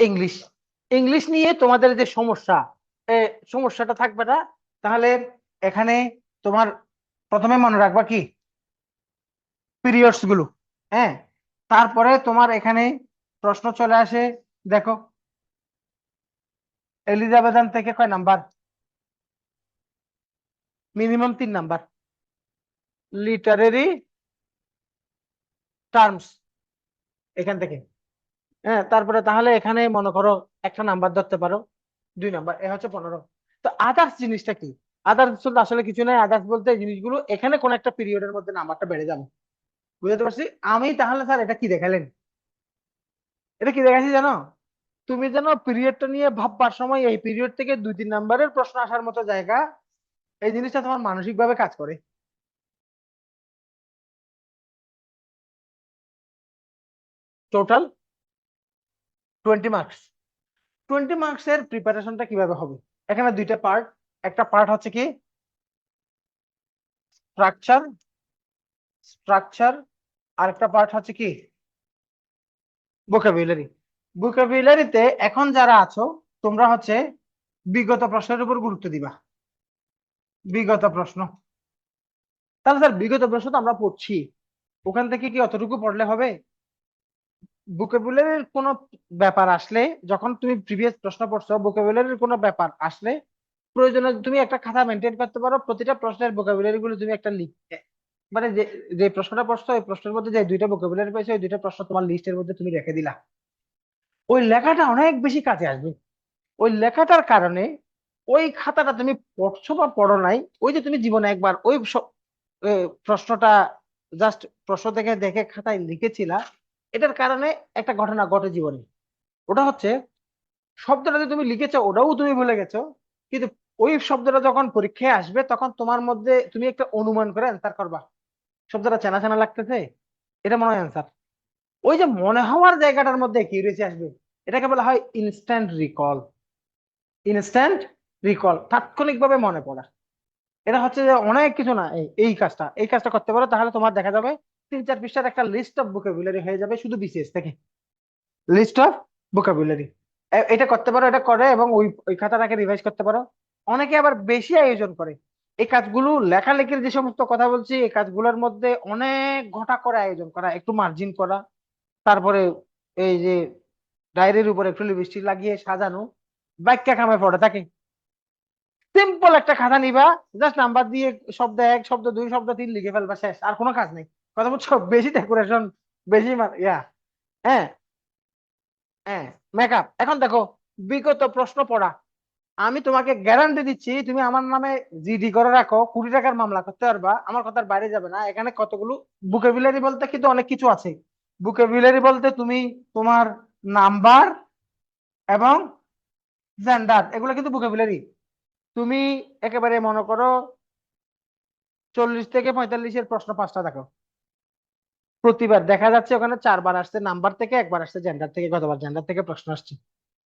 English English নিয়ে তোমাদের যে সমস্যা সমস্যাটা থাকবে না। তাহলে এখানে তোমার প্রথমে মনে রাখবা কি? পিরিয়ডসগুলো হ্যাঁ? তারপরে তোমার এখানে প্রশ্ন চলে আসে, দেখো। এলিজাবেথান থেকে কয় নাম্বার? মিনিমাম তিন নাম্বার। লিটারেরি টার্মস এখান থেকে। হ্যাঁ তারপরে তাহলে এখানে মনে করো একটা নাম্বার ধরতে পারো, দুই নাম্বার এ হচ্ছে পনেরো। তো আদার্স জিনিসটা কি? আদার্স আসলে কিছু নাই আদার্স বলতে জিনিসগুলো, এখানে কোন একটা পিরিয়ডের মধ্যে নাম্বারটা বেড়ে যাবে। বুঝতে পারছি? আমি তাহলে স্যার এটা কি দেখালেন? এটা কি দেখাচ্ছি জানো? তুমি যেন পিরিয়ডটা নিয়ে ভাববার সময় এই পিরিয়ড থেকে দুই তিন নাম্বারের প্রশ্ন আসার মতো জায়গা, এই জিনিসটা তোমার মানসিক ভাবে কাজ করে। Total twenty marks twenty marks এর প্রিপারেশনটা কীভাবে হবে? এখানে দুইটা পার্ট একটা পার্ট হচ্ছে কি? স্ট্রাকচার স্ট্রাকচার আর একটা পার্ট হচ্ছে কি? ভোকাবুলারি ভোকাবুলারিতে এখন যারা আছো, তোমরা হচ্ছে বিগত প্রশ্নের উপর গুরুত্ব দিবা। বিগত প্রশ্ন। তাহলে স্যার বিগত প্রশ্ন তো আমরা পড়ছি। ওখান থেকে কি অতটুকু পড়লে হবে? ভোকাবুলারির কোনো ব্যাপার আসলে, যখন তুমি প্রিভিয়াস প্রশ্ন পড়ছো ভোকাবুলারির কোনো ব্যাপার আসলে প্রয়োজনে তুমি একটা খাতা মেনটেন করতে পারো, প্রতিটা প্রশ্নের ভোকাবুলারি গুলো তুমি একটা লিখতে মানে যে যে প্রশ্নটা পড়ছো, ওই প্রশ্নের মধ্যে যে দুইটা ভোকাবুলারি পাইছো ওই দুইটা প্রশ্ন তোমার লিস্টের মধ্যে তুমি রেখে দিলা। ওই লেখাটা অনেক বেশি কাজে আসবে। ওই লেখাটার কারণে ওই খাতাটা তুমি পড়ছো বা পড়ো নাই, ওই যে তুমি জীবনে একবার ওই প্রশ্নটা জাস্ট প্রশ্ন থেকে দেখে খাতায় লিখেছিলা এটার কারণে একটা ঘটনা ঘটে জীবনে। ওটা হচ্ছে, শব্দটা যে তুমি লিখেছো, ওটাও তুমি ভুলে গেছো। কিন্তু ওই শব্দটা যখন পরীক্ষায় আসবে, তখন তোমার মধ্যে তুমি একটা অনুমান করে অ্যান্সার করবা। শব্দটা চেনা চেনা লাগতেছে? এটা মনে হয় অ্যান্সার ওই যে মনে হওয়ার জায়গাটার মধ্যে কিউরিয়াসি আসবে? এটাকে বলা হয় ইনস্ট্যান্ট রিকল ইনস্ট্যান্ট রিকল তাৎক্ষণিকভাবে মনে পড়া। এটা হচ্ছে যে অনেক কিছু না, এই এই কাজটা এই কাজটা করতে পারো, তাহলে তোমার দেখা যাবে তিন চার পৃষ্ঠার একটা লিস্ট অফ ভোকাবুলারি হয়ে যাবে, শুধু বিসিএস থেকে। লিস্ট অফ ভোকাবুলারি এটা করতে পারো, এটা করে এবং ওই ওই খাতাটাকে রিভাইজ করতে পারো। অনেকে আবার বেশি আয়োজন করে। এই কাজগুলো, লেখালেখির যে সমস্ত কথা বলছি, এই কাজগুলোর মধ্যে অনেক ঘটা করে আয়োজন করা, একটু মার্জিন করা, তারপরে এই যে ডায়েরির উপরে একটু লিপস্টিক লাগিয়ে সাজানো বাক্যা কামে পড়ে থাকে। সিম্পল একটা খাতা নিবা জাস্ট নাম্বার দিয়ে শব্দ এক, শব্দ দুই, শব্দ তিন লিখে ফেলবা, শেষ, আর কোনো কাজ নেই। কথা বলছো? বেশি ডেকোরেশন বেশি ইয়া। হ্যাঁ হ্যাঁ মেকআপ এখন দেখো, বিগত প্রশ্ন পড়া। আমি তোমাকে গ্যারান্টি দিচ্ছি, তুমি আমার নামে জিডি করে রাখো, কুড়ি টাকার মামলা করতে পারবা, আমার কথার বাইরে যাবে না। এখানে কতগুলো বুকেবিলারি বলতে কিন্তু অনেক কিছু আছে। বুকেবিলারি বলতে তুমি তোমার নাম্বার এবং জেন্ডার এগুলো কিন্তু বুকেবিলারি তুমি একেবারে মনে করো, চল্লিশ থেকে পঁয়তাল্লিশের প্রশ্ন পাঁচটা দেখো। প্রতিবার। দেখা যাচ্ছে ওখানে চারবার আসছে, নাম্বার থেকে একবার আসছে জেন্ডার থেকে গতবার জেন্ডার থেকে প্রশ্ন আসছে।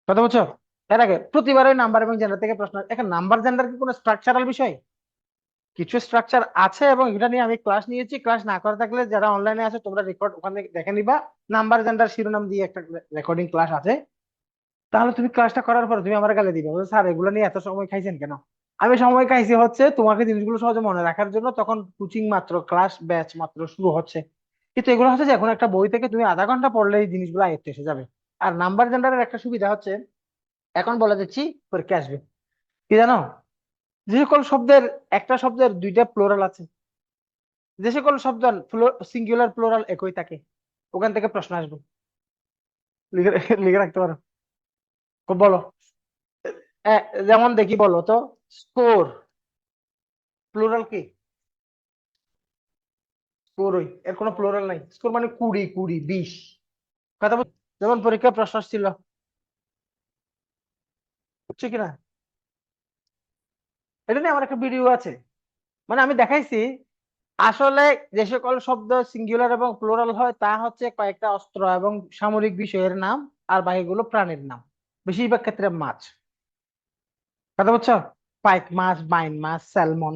কথা বলছো এর আগে প্রতিবার ওই নাম্বার এবং জেন্ডার থেকে প্রশ্ন এখন নাম্বার জেন্ডার কি কোনো স্ট্রাকচারাল বিষয়? কিছু স্ট্রাকচার আছে এবং এটা নিয়ে আমি ক্লাস নিয়েছি। ক্লাস না করে থাকলে যারা অনলাইনে আছে, তোমরা রেকর্ড ওখানে দেখে নিবা। নাম্বার জেন্ডার শিরোনাম দিয়ে একটা রেকর্ডিং ক্লাস আছে। তাহলে তুমি ক্লাসটা করার পর তুমি আমার গালে দিবে। স্যার, এগুলো নিয়ে এত সময় খাইছেন কেন? আমি সময় খাইছি হচ্ছে তোমাকে জিনিসগুলো সহজে মনে রাখার জন্য। তখন কোচিং মাত্র ক্লাস ব্যাচ মাত্র শুরু হচ্ছে। কিন্তু এগুলো হচ্ছে যে এখন একটা বই থেকে তুমি আধা ঘণ্টা পড়লে এই জিনিসগুলো আয়ত্তে এসে যাবে। আর নাম্বার জেন্ডারের একটা সুবিধা হচ্ছে, এখন বলে দিচ্ছি পরীক্ষা আসবে কি জানো? যে সকল শব্দের, একটা শব্দের দুইটা প্লোরাল আছে। যে সকল শব্দ সিঙ্গুলার প্লোরাল একই থাকে, ওখান থেকে প্রশ্ন আসবে। লিখে রাখতে পারো। বলো। যেমন দেখি বলো তো স্কোর প্লোরাল কি? এর কোনো প্লুরাল নাই। স্কোর মানে কুড়ি কুড়ি, বিশ। কথা যেমন পরীক্ষায় প্রশ্ন কিনা এটা নিয়ে আমার একটা ভিডিও আছে। মানে আমি দেখাইছি, আসলে যে সকল শব্দ সিঙ্গুলার এবং প্লুরাল হয়, তা হচ্ছে কয়েকটা অস্ত্র এবং সামরিক বিষয়ের নাম আর বাকিগুলো প্রাণীর নাম। বেশিরভাগ ক্ষেত্রে মাছ। কথা বলছো? পাইক মাছ, বাইন মাছ, স্যালমন।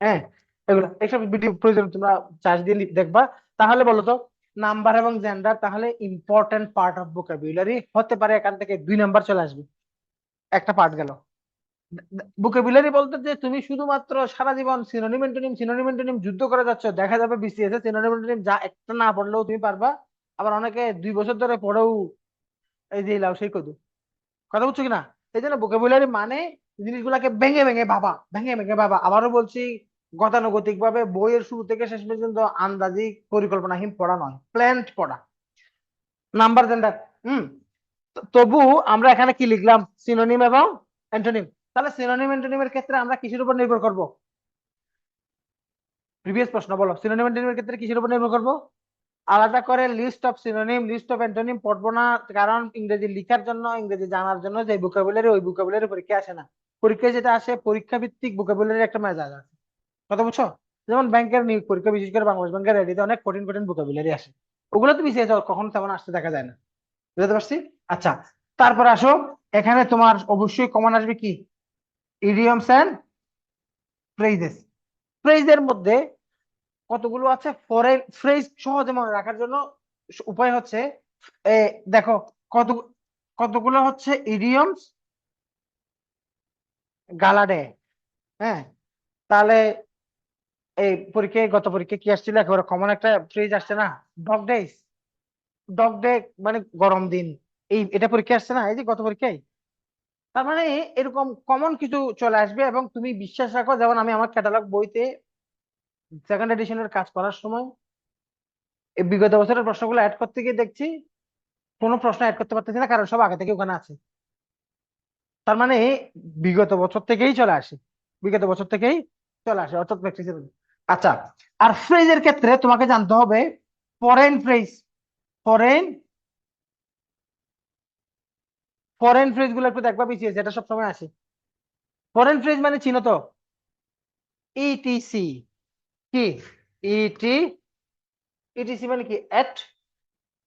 হ্যাঁ? এগুলো এইসব ভিডিও প্রয়োজন তোমরা চার্জ দিয়ে দেখবা। তাহলে নাম্বার এবং জেন্ডার তাহলে ইম্পর্টেন্ট পার্ট অফ ভোকাবুলারি হতে পারে, এখান থেকে দুই নাম্বার চলে আসবে। একটা পার্ট গেল। ভোকাবুলারি বলতে যে তুমি শুধুমাত্র সারা জীবন সিনোনিম এন্টোনিম সিনোনিম এন্টোনিম যুদ্ধ করে যাচ্ছ, দেখা যাবে বিসিএস এ সিনোনিম এন্টোনিম যা একটা না পড়লেও তুমি পারবা। আবার অনেকে দুই বছর ধরে পড়েও এই যে লাও সেই কদু। কথা বুঝছ কিনা? এই জন্য ভোকাবুলারি মানে জিনিসগুলাকে ভেঙে ভেঙে ভাবা, ভেঙে ভেঙে ভাবা। আবারও বলছি গতানুগতিক ভাবে বইয়ের শুরু থেকে শেষ পর্যন্ত আন্দাজি পরিকল্পনাহীন পড়া নয় প্ল্যান্ট পড়া। নাম্বার জেন্ডার হুম? তবু আমরা এখানে কি লিখলাম? সিনোনিম এবং অ্যান্টোনিম তাহলে সিনোনিম অ্যান্টোনিমের ক্ষেত্রে আমরা কিসের উপর নির্ভর করব? প্রিভিয়াস প্রশ্ন, বলো। সিনোনিম অ্যান্টোনিমের ক্ষেত্রে কিসের উপর নির্ভর করব? আলাদা করে list of synonym list of antonym পড়ব না, কারণ ইংরেজি লেখার জন্য, ইংরেজি জানার জন্য যে ভোকাবুলারি ওই ভোকাবুলারি পরীক্ষা আসে না। পরীক্ষায় যেটা আসে পরীক্ষা ভিত্তিক ভোকাবুলারি একটা মেজাজ আছে কথা বুঝছ? যেমন ব্যাংকের নিয়োগ পরীক্ষা, বিশেষ করে বাংলাদেশ ব্যাংকের রেডিতে অনেক কঠিন কঠিন ভোকাবুলারি আসে। ওগুলো তো বিশেষ কখনো তেমন আসতে দেখা যায় না। বুঝতে পারছি? আচ্ছা তারপর আসো। এখানে তোমার অবশ্যই কমন আসবে কি? ইডিয়মস এন্ড ফ্রেজেস ফ্রেজের মধ্যে কতগুলো আছে? ফরেন ফ্রেজ সহজে মনে রাখার জন্য উপায় হচ্ছে দেখো, কত, কতগুলো হচ্ছে? ইডিয়মস গালাডে হ্যাঁ? তাহলে এই পরীক্ষায় গত পরীক্ষায় কি আসছিল? একেবারে কমন একটা ফ্রিজ আসছে না? ডগ ডেজ ডগ ডে মানে গরম দিন। এই, এটা পরীক্ষা আসছে না? এই যে গত পরীক্ষায়। তার মানে এরকম কমন কিছু চলে আসবে এবং তুমি বিশ্বাস রাখো, যেমন আমি আমার ক্যাটালগ বইতে সেকেন্ড এডিশনের কাজ করার সময় এই বিগত বছরের প্রশ্নগুলো অ্যাড করতে গিয়ে দেখছি, কোনো প্রশ্ন অ্যাড করতে পারতেছি না, কারণ সব আগে থেকে ওখানে আছে। তার মানে বিগত বছর থেকেই চলে আসে। বিগত বছর থেকেই চলে আসে। অর্থাৎ প্র্যাকটিসের আচ্ছা আর ফ্রেজের ক্ষেত্রে তোমাকে জানতে হবে ফরেন ফ্রেজ ফরেন ফরেন ফ্রেজগুলো একটু দেখবা পিছিয়ে এটা সবসময় আসে। ফরেন ফ্রেজ মানে চিনো তো? ইটিসি কি? ইটি ইটিসি মানে কি? এট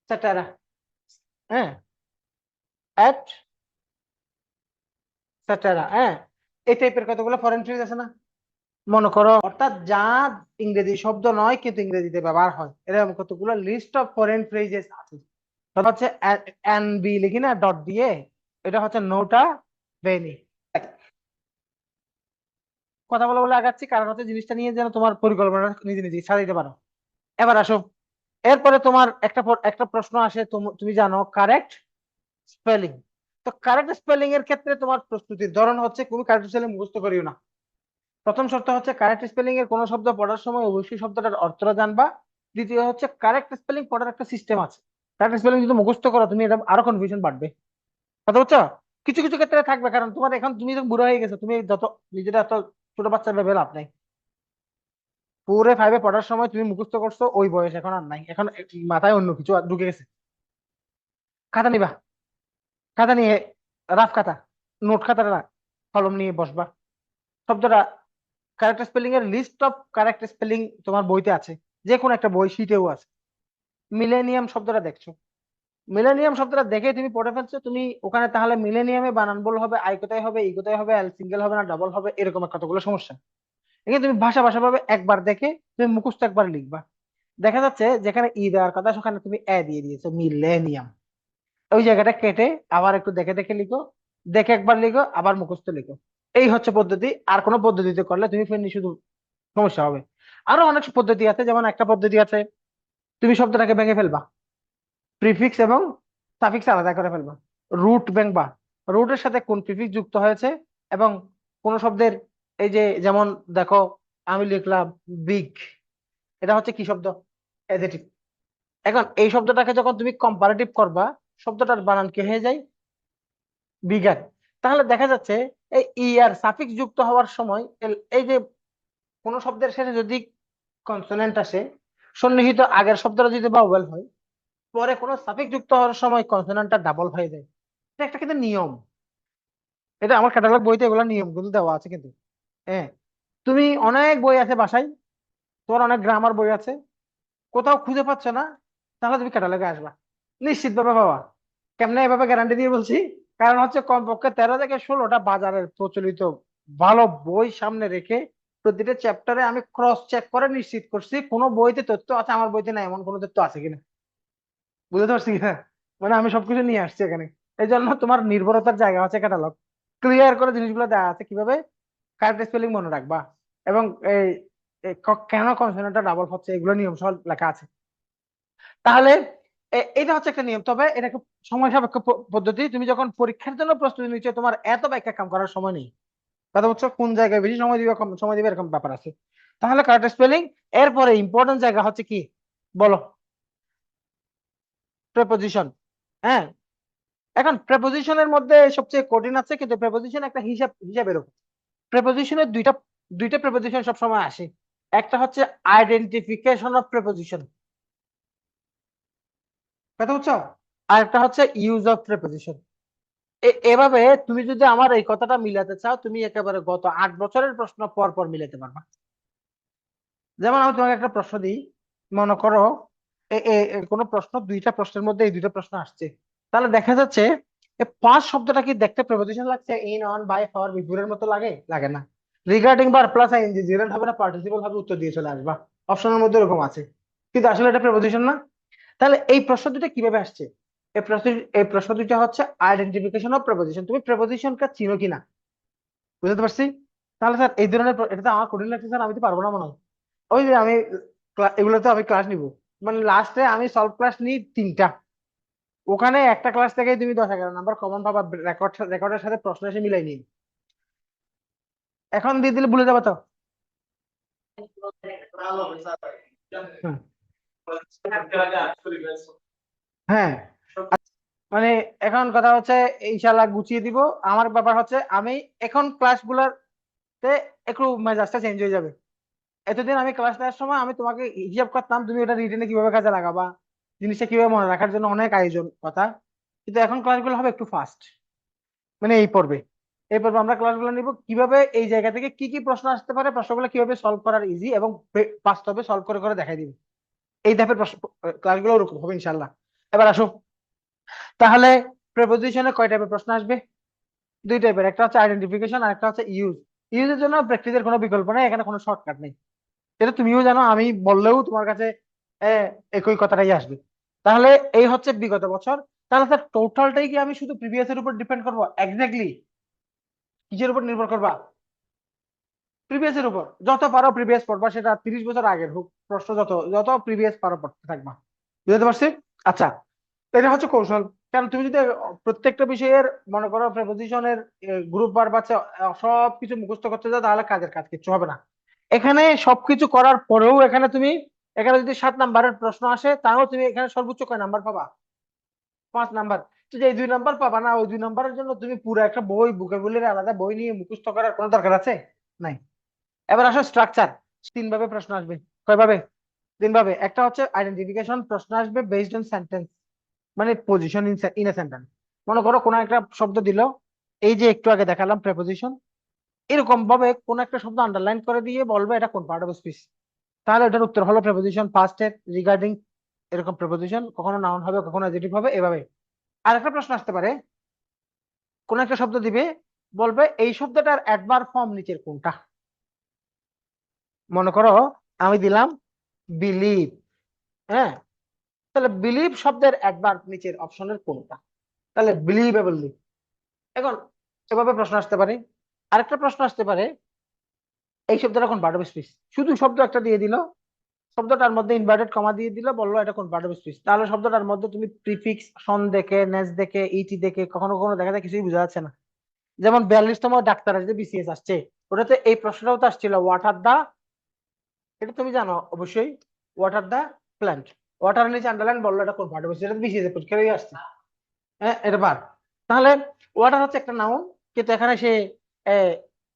সেটারা হ্যাঁ? এট সেটারা হ্যাঁ? এই টাইপের কতগুলো ফরেন ফ্রেজ আছে না? মনে করো, অর্থাৎ যা ইংরেজি শব্দ নয়, কিন্তু ইংরেজিতে ব্যবহার হয়। এরকম কতগুলো লিস্ট অফ ফরেন ফ্রেজেস আছে। সেটা হচ্ছে এন বি লিখি না ডট দিয়ে এটা হচ্ছে নোটা বেনি কথা বলে বলে আগাচ্ছি, কারণ হচ্ছে জিনিসটা নিয়ে যেন তোমার পরিকল্পনা নিজে নিজে সাজাইতে পারো। এবার আসো। এরপরে তোমার একটা একটা প্রশ্ন আসে, তুম- জানো কারেক্ট স্পেলিং তো কারেক্ট স্পেলিং এর ক্ষেত্রে তোমার প্রস্তুতির ধরন হচ্ছে, তুমি কারেক্ট স্পেলিং মুখস্থ করিও না। প্রথম শর্ত হচ্ছে কারেক্ট স্পেলিং এর কোনো শব্দ পড়ার সময় অবশ্যই শব্দটার অর্থটা জানবা। দ্বিতীয় হচ্ছে কারেক্ট স্পেলিং পড়ার একটা সিস্টেম আছে। কারেক্ট স্পেলিং যদি মুখস্থ করো, তুমি এটা আরও কনফিউশন বাড়বে। কথা বুঝছ? কিছু কিছু ক্ষেত্রে থাকবে, কারণ তোমার এখন তুমি যখন বুড়ো হয়ে গেছো, তুমি যত নিজেরা এত ছোট বাচ্চা ভেবে লাভ নাই। পুরে ফাইভে পড়ার সময় তুমি মুখস্থ করছ, ওই বয়স এখন আর নাই। এখন মাথায় অন্য কিছু ঢুকে গেছে। খাতা নিবা। খাতা নিয়ে রাফ খাতা, নোট খাতাটা কলম নিয়ে বসবা। শব্দটা কারেক্ট স্পেলিং এর লিস্ট অফ কারেক্ট স্পেলিং তোমার বইতে আছে। যে কোনো একটা বই শীটেও আছে। মিলেনিয়াম শব্দটা দেখছ। মিলেনিয়াম শব্দটা দেখে তুমি পড়ে ফেলছো, তুমি ওখানে তাহলে মিলেনিয়ামে বানান বল হবে আই কোথায় হবে ই কোথায় হবে এল সিঙ্গেল হবে না ডাবল হবে, এরকম কতগুলো সমস্যা। এখানে তুমি ভাষা ভাষা ভাবে একবার দেখে তুমি মুখস্থ একবার লিখবা। দেখা যাচ্ছে যেখানে ই দেওয়ার কথা, সেখানে তুমি এ দিয়ে দিয়েছ মিলেনিয়াম ওই জায়গাটা কেটে আবার একটু দেখে দেখে লিখো। দেখে একবার লিখো, আবার মুখস্থ লিখো। এই হচ্ছে পদ্ধতি, আর কোনো পদ্ধতিতে করলে তুমি ফেরনি শুধু সমস্যা হবে। আরও অনেক পদ্ধতি আছে, যেমন একটা পদ্ধতি আছে, তুমি শব্দটাকে ভেঙে ফেলবা। প্রিফিক্স এবং সাফিক্স আলাদা করে ফেলবা। রুট ভেঙবা। রুটের সাথে কোন প্রিফিক্স যুক্ত হয়েছে এবং কোন শব্দের এই যে, যেমন দেখো, আমি লিখলাম বিগ এটা হচ্ছে কি শব্দ? অ্যাডজেটিভ এখন এই শব্দটাকে যখন তুমি কম্পারেটিভ করবা, শব্দটার বানান কি হয়ে যায়? বিগার তাহলে দেখা যাচ্ছে এই ই আর সাফিক্স যুক্ত হওয়ার সময় এই যে কোন শব্দের শেষে যদি কনসোনেন্ট আসে, সন্নিহিত আগের শব্দটা যদি বাউয়েল হয়, পরে কোনো সাফিক্স যুক্ত হওয়ার সময় কনসোনেন্টটা ডাবল হয়ে যায়। এটা একটা কিন্তু নিয়ম। এটা আমার ক্যাটালগ বইতে এগুলো নিয়ম নিয়মগুলো দেওয়া আছে কিন্তু। হ্যাঁ তুমি অনেক বই আছে বাসায়, তোমার অনেক গ্রামার বই আছে, কোথাও খুঁজে পাচ্ছ না, তাহলে তুমি ক্যাটালগে আসবা। নিশ্চিত ভাবে পাবা। কেমনে এভাবে গ্যারান্টি দিয়ে বলছি? কারণ হচ্ছে কমপক্ষে তেরো থেকে ষোলোটা বাজারের প্রচলিত ভালো বই সামনে রেখে প্রতিটা চ্যাপ্টারে আমি ক্রস চেক করে নিশ্চিত করছি, কোনো বইতে তথ্য আছে, আমার বইতে না, এমন কোনো তথ্য আছে কিনা। বুঝতে পারছি কিনা? মানে আমি সবকিছু নিয়ে আসছি এখানে। এই জন্য তোমার নির্ভরতার জায়গা আছে ক্যাটালগ ক্লিয়ার করে জিনিসগুলো দেওয়া আছে কীভাবে? কারেক্ট স্পেলিং মনে রাখবা। এবং এই কেন কনসোনেন্টটা ডাবল হচ্ছে, এগুলো নিয়ম সহ লেখা আছে। তাহলে এটা হচ্ছে একটা নিয়ম। তবে এটা খুব সময় সাপেক্ষ পদ্ধতি। তুমি যখন পরীক্ষার জন্য প্রস্তুতি নিচ্ছ, তোমার এত ব্যাখ্যা কাম করার সময় নেই। কথা হচ্ছে কোন জায়গায় বেশি সময় দিবে সময় দিবে, এরকম ব্যাপার আছে। তাহলে কারেক্ট স্পেলিং এরপরে ইম্পর্টেন্ট জায়গা হচ্ছে কি? বলো। প্রেপোজিশন হ্যাঁ? এখন প্রেপোজিশনের মধ্যে সবচেয়ে কঠিন আছে, কিন্তু প্রেপোজিশন একটা হিসাব হিসাব এরকম প্রেপোজিশনের দুইটা দুইটা প্রেপোজিশন সবসময় আসে। একটা হচ্ছে আইডেন্টিফিকেশন অফ প্রেপোজিশন কথা হচ্ছে ইউজ অফ প্রেপোজিশন এভাবে তুমি যদি আমার এই কথাটা মিলাতে চাও, তুমি একেবারে গত আট বছরের প্রশ্ন পর পর মিলাতে পারবা। যেমন আমি তোমাকে একটা প্রশ্ন দিই, মনে করো কোনো প্রশ্ন, দুইটা প্রশ্নের মধ্যে এই দুইটা প্রশ্ন আসছে। তাহলে দেখা যাচ্ছে পাঁচ শব্দটা কি দেখতে প্রেপোজিশন লাগছে? ইন অন বাই ফর বিফোরের মতো লাগে? লাগে না। রিগার্ডিং বা প্লাস আইএনজি জিরান হবে না পার্টিসিপল হবে উত্তর দিয়ে চলে আসবা। অপশনের মধ্যে এরকম আছে। কিন্তু আসলে এটা প্রেপোজিশন না। তাহলে এই প্রশ্ন দুটো কীভাবে আসছে? এই প্রশ্ন এই প্রশ্ন দুটো হচ্ছে আইডেন্টিফিকেশন অফ প্রপোজিশন তুমি প্রেপোজিশনকে চিনো কিনা? বুঝতে পারছি? তাহলে স্যার এই ধরনের এটা তো আমার কঠিন লাগছে স্যার আমি তো পারব না মনে হয়। ওই যে আমি ক্লা- এগুলোতে আমি ক্লাস নিব। মানে লাস্টে আমি সলভ ক্লাস নিই তিনটা। ওখানে একটা ক্লাস থেকে তুমি দশ এগারো নাম্বার কমন পাবা রেকর্ড রেকর্ডের সাথে প্রশ্ন এসে মিলাই নিন এখন দিয়ে দিলে ভুলে যাব তো? হুম। হ্যাঁ। মানে এখন কথা হচ্ছে ইনশাল্লাহ গুছিয়ে দিব। আমার ব্যাপার হচ্ছে, আমি এখন ক্লাসগুলোতে একটু মেজাজটা চেঞ্জ হয়ে যাবে। এতদিন আমি ক্লাস নেওয়ার সময় আমি তোমাকে হিসাব করতাম, তুমি ওটা রিটেনে কীভাবে কাজে লাগাবা? জিনিসটা কীভাবে মনে রাখার জন্য অনেক আয়োজন কথা। কিন্তু এখন ক্লাসগুলো হবে একটু ফাস্ট মানে এই পর্বে। এই পর্বে আমরা ক্লাস ক্লাসগুলো নিব, কীভাবে এই জায়গা থেকে কি কি প্রশ্ন আসতে পারে, প্রশ্নগুলো কীভাবে সলভ করার ইজি এবং বাস্তবে সলভ করে করে দেখাই দিব। এই ধাপের ক্লাসগুলো ওরকম হবে ইনশাল্লাহ এবার আসো। তাহলে প্রেপোজিশনে কয় টাইপের প্রশ্ন আসবে? দুই টাইপের একটা হচ্ছে আইডেন্টিফিকেশন আর একটা হচ্ছে ইউজ ইউজের জন্য প্র্যাকটিসের কোনো বিকল্প নেই, এখানে কোনো শর্টকাট নেই। এটা তুমিও জানো, আমি বললেও তোমার কাছে একই কথাটাই আসবে। তাহলে এই হচ্ছে বিগত বছর। তাহলে স্যার টোটালটাই কি আমি শুধু প্রিভিয়াস এর উপর ডিপেন্ড করব? এক্স্যাক্টলি কিসের উপর নির্ভর করবা? প্রিভিয়াস এর উপর। যত পারো প্রিভিয়াস পড়বা, সেটা তিরিশ বছর আগের হোক। প্রশ্ন যত যত প্রিভিয়াস পারো পড়তে থাকবা। বুঝতে পারছি? আচ্ছা এটা হচ্ছে কৌশল। কারণ তুমি যদি প্রত্যেকটা বিষয়ের, মনে করো প্রেপোজিশনের গ্রুপ বার বাচ্চা সব কিছু মুখস্থ করতে যাও, তাহলে কাজের কাজ কিছু হবে না। এখানে সবকিছু করার পরেও এখানে তুমি, এখানে যদি সাত নাম্বারের প্রশ্ন আসে, তাও তুমি এখানে সর্বোচ্চ কয় নাম্বার পাবা? পাঁচ নাম্বার। যে এই দুই নাম্বার পাবা না, ওই দুই নাম্বারের জন্য তুমি পুরো একটা বই বুকের আলাদা বই নিয়ে মুখস্থ করার কোনো দরকার আছে? নাই। এবার আসো স্ট্রাকচার তিন ভাবে প্রশ্ন আসবে। কয় ভাবে তিন ভাবে একটা হচ্ছে আইডেন্টিফিকেশন প্রশ্ন আসবে বেসড অন সেন্টেন্স মানে পজিশন ইন এ সেন্টেন্স মনে করো কোনো একটা শব্দ দিল, এই যে একটু আগে দেখালাম প্রেপোজিশন এরকম ভাবে কোন একটা শব্দ আন্ডারলাইন করে দিয়ে বলবে এটা কোন পার্ট অফ স্পিচ তাহলে এটার উত্তর হলো প্রেপোজিশন ফার্স্ট এর রিগার্ডিং এরকম প্রেপোজিশন কখনো নাউন হবে, কখনো অ্যাডজেক্টিভ হবে, এভাবে। আর একটা প্রশ্ন আসতে পারে। কোন একটা শব্দ দিবে, বলবে এই শব্দটার অ্যাডভার্ব ফর্ম নিচের কোনটা? মনে করো, আমি দিলাম বিলিভ হ্যাঁ? তাহলে বিলিভ শব্দের অ্যাডভার্ব নিচের অপশনের কোনটা? তাহলে বিলিভেবলি এখন এভাবে প্রশ্ন আসতে পারে। আরেকটা প্রশ্ন আসতে পারে, এই শব্দটা কোন পার্ট অফ স্পিচ শুধু শব্দ একটা দিয়ে দিল, শব্দটার মধ্যে ইনভার্টেড কমা দিয়ে দিল, বলল এটা কোন পার্ট অফ স্পিচ তাহলে শব্দটার মধ্যে তুমি প্রিফিক্স সন দেখে নেস দেখে ইটি দেখে, কখনো কখনো দেখা যায় কিছুই বোঝা যাচ্ছে না। যেমন বিয়াল্লিশতম ডাক্তার আসছে বিসিএস আসছে, ওটাতে এই প্রশ্নটাও তো আসছিল ওয়াটার দা এটা তুমি জানো, অবশ্যই ওয়াটার দা প্ল্যান্ট ওয়াটার নিচে আন্ডারলাইন বলল এটা কোন পার্ট এটা বিসিএস পরীক্ষায় আসছে। হ্যাঁ এটা বার তাহলে ওয়াটার হচ্ছে একটা নাউন কিন্তু এখানে সে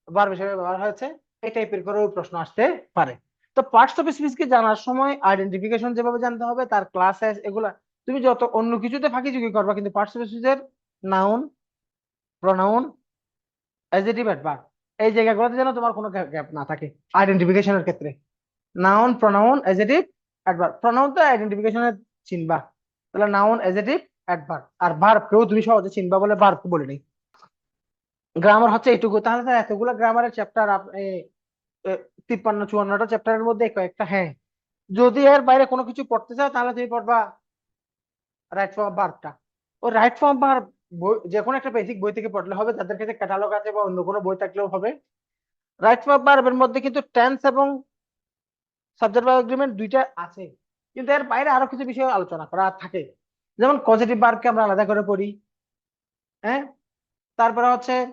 বার হিসেবে ব্যবহার হয়েছে। এই টাইপের করেও প্রশ্ন আসতে পারে। তো পার্টস অফ স্পিচ কে জানার সময় আইডেন্টিফিকেশন যেভাবে জানতে হবে, তার ক্লাস এগুলা, তুমি যত অন্য কিছুতে ফাঁকি ঝুঁকি করবা, কিন্তু পার্টস অফ স্পিচের নাউন প্রনাউন অ্যাডজেক্টিভ অ্যাডভার্ব এই জায়গাগুলোতে যেন তোমার কোনো গ্যাপ না থাকে আইডেন্টিফিকেশনের ক্ষেত্রে। Noun pronoun adjective adverb pronoun তো আইডেন্টিফিকেশনের চিনবা। তাহলে নাউন অ্যাডজেক্টিভ অ্যাডভার্ব আর ভার্ব কেউ তুমি সহজে চিনবা বলে ভার্ব বলে নেই। গ্রামার হচ্ছে এইটুকু। তাহলে স্যার এতগুলো গ্রামারের চ্যাপ্টার আপনি তিপ্পান্ন, চুয়ান্নটা চ্যাপ্টারের মধ্যে কয়েকটা হ্যাঁ। যদি এর বাইরে কোনো কিছু পড়তে চাও, তাহলে তুমি পড়বা রাইট ফর্ম ভার্বটা ও রাইট ফর্ম বই যে কোনো একটা বেসিক বই থেকে পড়লে হবে, যাদের কাছে ক্যাটালগ আছে বা অন্য কোনো বই থাকলেও হবে। রাইট ফর্ম ভার্বের মধ্যে কিন্তু টেন্স এবং সাবজেক্ট ভার্ব এগ্রিমেন্ট দুইটা আছে। কিন্তু এর বাইরে আরও কিছু বিষয় আলোচনা করা থাকে। যেমন পজিটিভ ভার্বকে আমরা আলাদা করে পড়ি হ্যাঁ? তারপরে হচ্ছে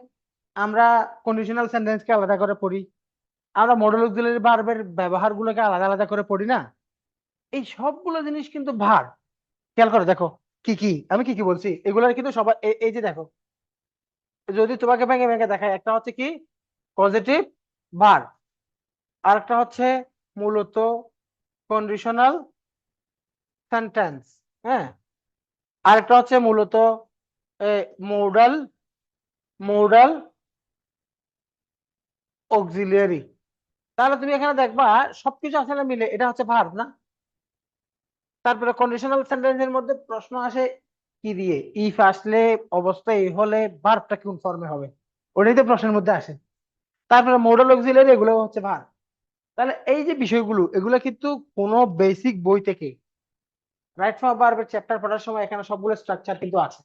আমরা কন্ডিশনাল সেন্টেন্সকে আলাদা করে পড়ি। আমরা মডেল অক্সিলারি ভার্বের ব্যবহারগুলোকে আলাদা আলাদা করে পড়ি না? এই সবগুলো জিনিস কিন্তু ভার। খেয়াল করে, দেখো, কি কি? আমি কি কি বলছি? এগুলোর কিন্তু সবাই এ- এই যে দেখো, যদি তোমাকে ভেঙে ভেঙে দেখায়, একটা হচ্ছে কি? পজিটিভ ভার আর একটা হচ্ছে মূলত কন্ডিশনাল সেন্টেন্স হ্যাঁ? আরেকটা হচ্ছে মূলত মোডাল মোডাল অক্সিলিয়ারি তাহলে তুমি এখানে দেখবা, সবকিছু আসলে মিলে, এটা হচ্ছে ভার্ব না? তারপরে কন্ডিশনাল সেন্টেন্সের মধ্যে প্রশ্ন আসে কি দিয়ে? ইফ আসলে, অবস্থা এই হলে ভার্বটা কোন ফর্মে হবে? ওটাই তো প্রশ্নের মধ্যে আসে। তারপরে মোডাল অক্সিলিয়ারি এগুলো হচ্ছে ভার্ব তাহলে এই যে বিষয়গুলো, এগুলো কিন্তু কোনো বেসিক বই থেকে রাইট ফ্রম ভার্বের চ্যাপ্টার পড়ার সময় এখানে সবগুলো স্ট্রাকচার কিন্তু আছে।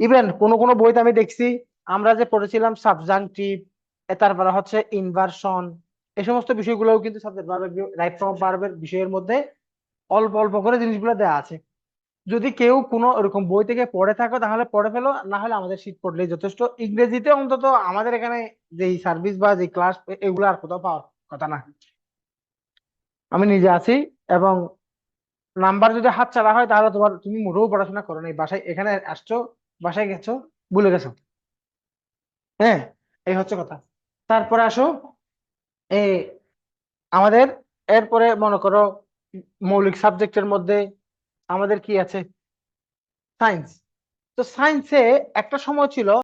ইভেন কোনো কোনো বইতে আমি দেখছি, আমরা যে পড়েছিলাম সাবজাংটিভ তারপরে হচ্ছে ইনভার্সন এই সমস্ত বিষয়গুলোও কিন্তু সাবজেক্ট রাইট ফ্রম ভার্বের বিষয়ের মধ্যে অল্প অল্প করে জিনিসগুলো দেওয়া আছে। যদি কেউ কোনো এরকম বই থেকে পড়ে থাকো, তাহলে পড়ে ফেলো, না হলে আমাদের শীট পড়লেই যথেষ্ট। ইংরেজিতে অন্তত আমাদের এখানে যেই সার্ভিস বা যে ক্লাস এগুলো আর কোথাও পাওয়ার কথা না। আমি নিজে আছি এবং নাম্বার যদি হাত ছাড়া হয়, তাহলে তোমার তুমি মোটেও পড়াশোনা করো নাই বাসায় এখানে আসছো, বাসায় গেছো, ভুলে গেছো। হ্যাঁ এই হচ্ছে কথা। তারপরে আসো, এ আমাদের, এরপরে মনে করো মৌলিক সাবজেক্টের মধ্যে আমাদের কি আছে? সায়েন্স। তো সায়েন্সে একটা সময় ছিল